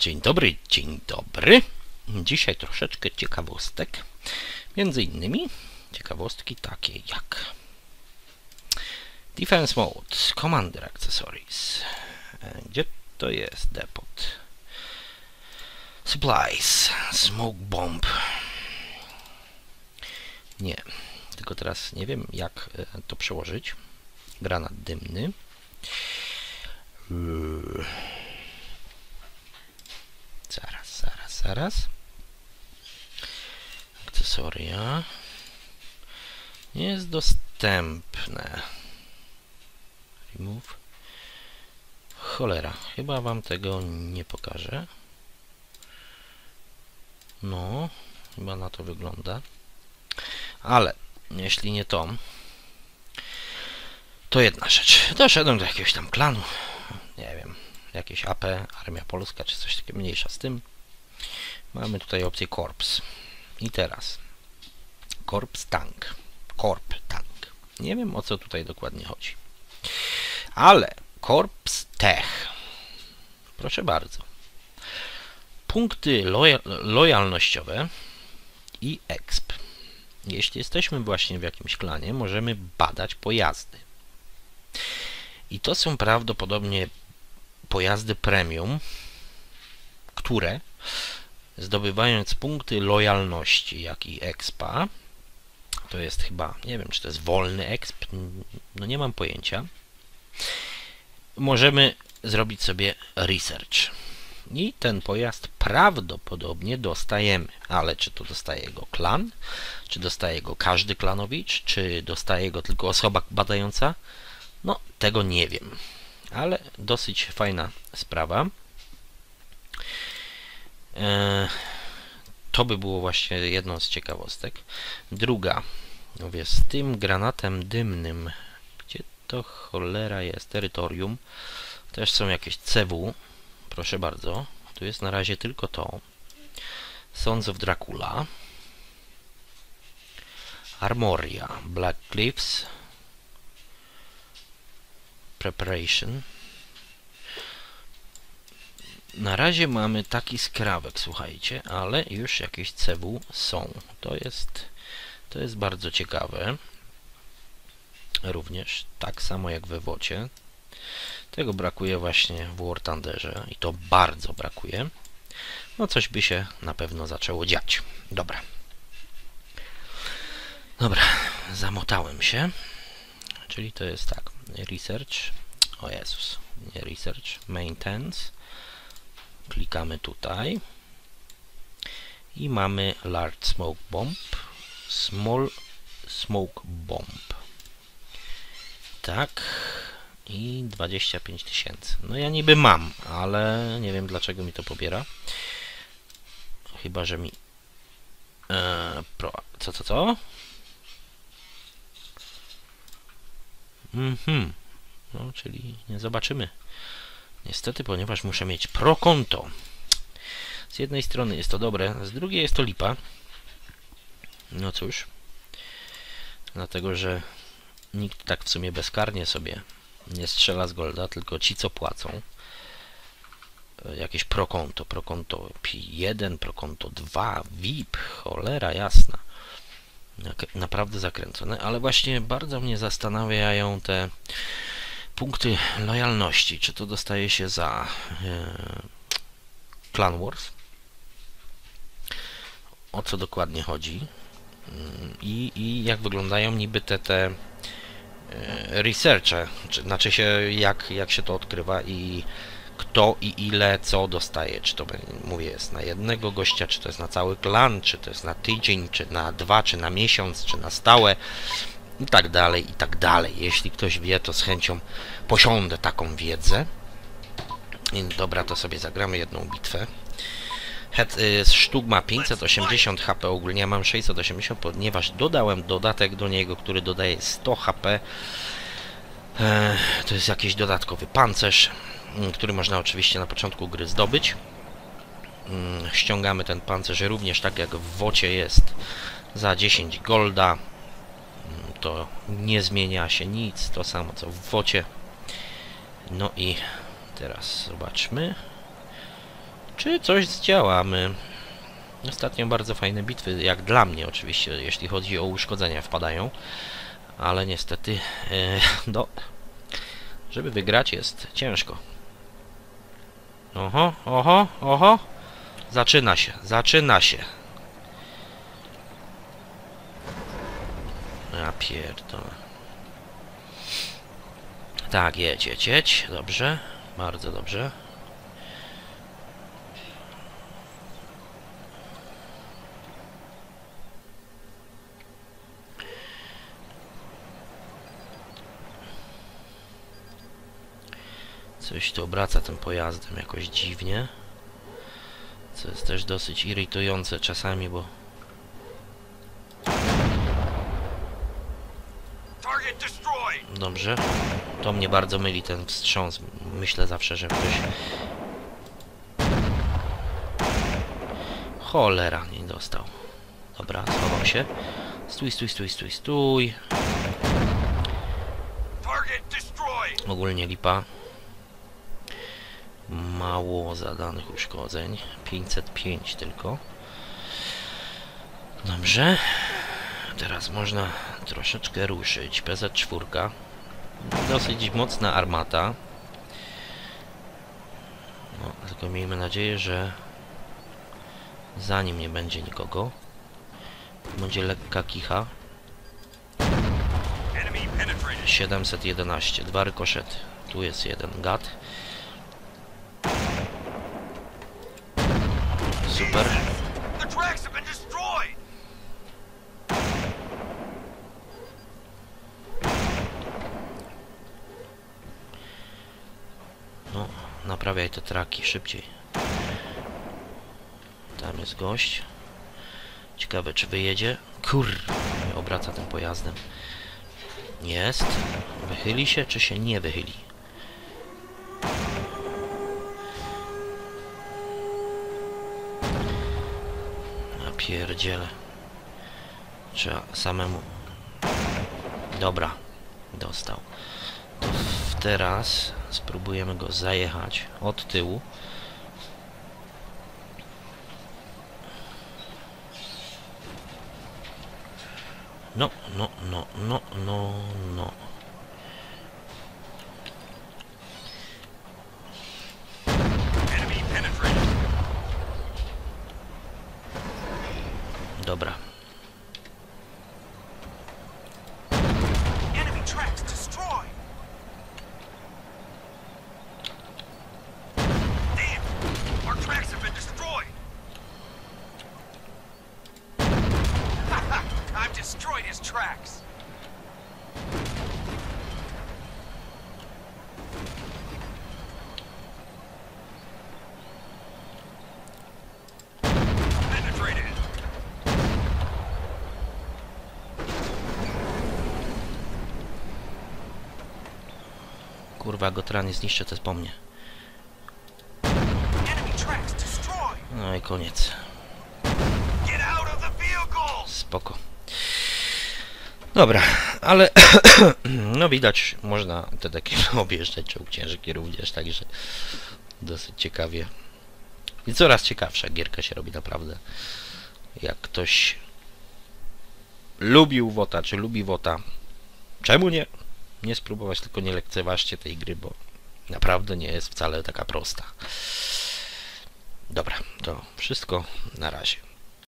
Dzień dobry, dzień dobry. Dzisiaj troszeczkę ciekawostek. Między innymi ciekawostki takie jak Defense Mode, Commander Accessories. Gdzie to jest depot? Supplies, Smoke Bomb. Nie, tylko teraz nie wiem jak e, to przełożyć. Granat dymny. Yy. Zaraz. Akcesoria. Nie jest dostępne. Remove. Cholera, chyba wam tego nie pokażę. No, chyba na to wygląda. Ale, jeśli nie to, to jedna rzecz. Doszedłem do jakiegoś tam klanu. Nie wiem, jakieś AP, Armia Polska, czy coś takiego mniejsza z tym. Mamy tutaj opcję Corps. I teraz Corps Tank. Corp Tank. Nie wiem o co tutaj dokładnie chodzi. Ale Corps Tech. Proszę bardzo. Punkty loja lojalnościowe i exp. Jeśli jesteśmy właśnie w jakimś klanie, możemy badać pojazdy. I to są prawdopodobnie pojazdy premium, które zdobywając punkty lojalności, jak i expa, to jest chyba, nie wiem, czy to jest wolny exp, no nie mam pojęcia, możemy zrobić sobie research. I ten pojazd prawdopodobnie dostajemy, ale czy to dostaje go klan, czy dostaje go każdy klanowicz, czy dostaje go tylko osoba badająca, no tego nie wiem. Ale dosyć fajna sprawa. E, to by było właśnie jedną z ciekawostek. Druga, mówię, z tym granatem dymnym, gdzie to cholera jest, terytorium, też są jakieś CW, proszę bardzo, tu jest na razie tylko to. Sons of Dracula, Armoria, Black Cliffs, Preparation. Na razie mamy taki skrawek, słuchajcie, ale już jakieś CW są. To jest, to jest bardzo ciekawe. Również, tak samo jak we Wocie. Tego brakuje właśnie w War Thunderze i to bardzo brakuje. No coś by się na pewno zaczęło dziać. Dobra. Dobra, zamotałem się. Czyli to jest tak research, o Jezus, nie research, maintenance, klikamy tutaj i mamy large smoke bomb, small smoke bomb, tak, i 25 tysięcy. No ja niby mam, ale nie wiem dlaczego mi to pobiera. Chyba, że mi... E, pro, co, co, co? Mhm. No, czyli nie zobaczymy. Niestety, ponieważ muszę mieć pro konto. Z jednej strony jest to dobre, z drugiej jest to lipa. No cóż. Dlatego, że nikt tak w sumie bezkarnie sobie nie strzela z golda, tylko ci, co płacą. Jakieś prokonto, prokonto P1, prokonto 2, VIP, cholera jasna naprawdę zakręcone, ale właśnie bardzo mnie zastanawiają te punkty lojalności. Czy to dostaje się za e, Clan Wars? O co dokładnie chodzi? Mm, I, i jak wyglądają niby te, te e, researche, czy, znaczy się jak, jak się to odkrywa i kto i ile co dostaje. Czy to mówię jest na jednego gościa, czy to jest na cały klan, czy to jest na tydzień, czy na dwa, czy na miesiąc, czy na stałe i tak dalej, i tak dalej. Jeśli ktoś wie, to z chęcią posiądę taką wiedzę. I dobra, to sobie zagramy jedną bitwę. Head, y, sztuk ma 580 HP, ogólnie ja mam 680, ponieważ dodałem dodatek do niego, który dodaje 100 HP. E, to jest jakiś dodatkowy pancerz. Mm, który można oczywiście na początku gry zdobyć. Mm, ściągamy ten pancerz również tak jak w wocie jest za 10 golda. To nie zmienia się nic, to samo co w wocie. No i teraz zobaczmy. Czy coś zdziałamy? Ostatnio bardzo fajne bitwy, jak dla mnie oczywiście, jeśli chodzi o uszkodzenia wpadają. Ale niestety, e, no, żeby wygrać jest ciężko. Oho, oho, oho. Zaczyna się, zaczyna się. Pierdolę. Tak, jedź, jedź, jedź. Dobrze, bardzo dobrze. Coś tu obraca tym pojazdem jakoś dziwnie. Co jest też dosyć irytujące czasami, bo Dobrze. To mnie bardzo myli ten wstrząs. Myślę zawsze, że ktoś... Cholera, nie dostał. Dobra, schował się. Stój, stój, stój, stój, stój. Ogólnie lipa. Mało zadanych uszkodzeń. 505 tylko. Dobrze. Teraz można troszeczkę ruszyć. PZ4. Dosyć mocna armata. No, tylko miejmy nadzieję, że za nim nie będzie nikogo. Będzie lekka kicha. Enemy penetrated. 711, dwa rykoszety. Tu jest jeden gad. Super. Naprawiaj te traki szybciej. Tam jest gość. Ciekawe, czy wyjedzie. Kur... Obraca tym pojazdem. Jest. Wychyli się, czy się nie wychyli? Ja pierdzielę. Trzeba samemu... Dobra. Dostał. Teraz spróbujemy go zajechać od tyłu. No, no, no, no, no, no. Dobra. Kurwa, go tran nie zniszczę, to jest po mnie. No i koniec. Spoko. Dobra, ale no widać, można te takie objeżdżać czołg ciężki również, także dosyć ciekawie. I coraz ciekawsza gierka się robi naprawdę. Jak ktoś lubił WOTA, czy lubi WOTA, czemu nie? Nie spróbować, tylko nie lekceważcie tej gry, bo naprawdę nie jest wcale taka prosta. Dobra, to wszystko na razie.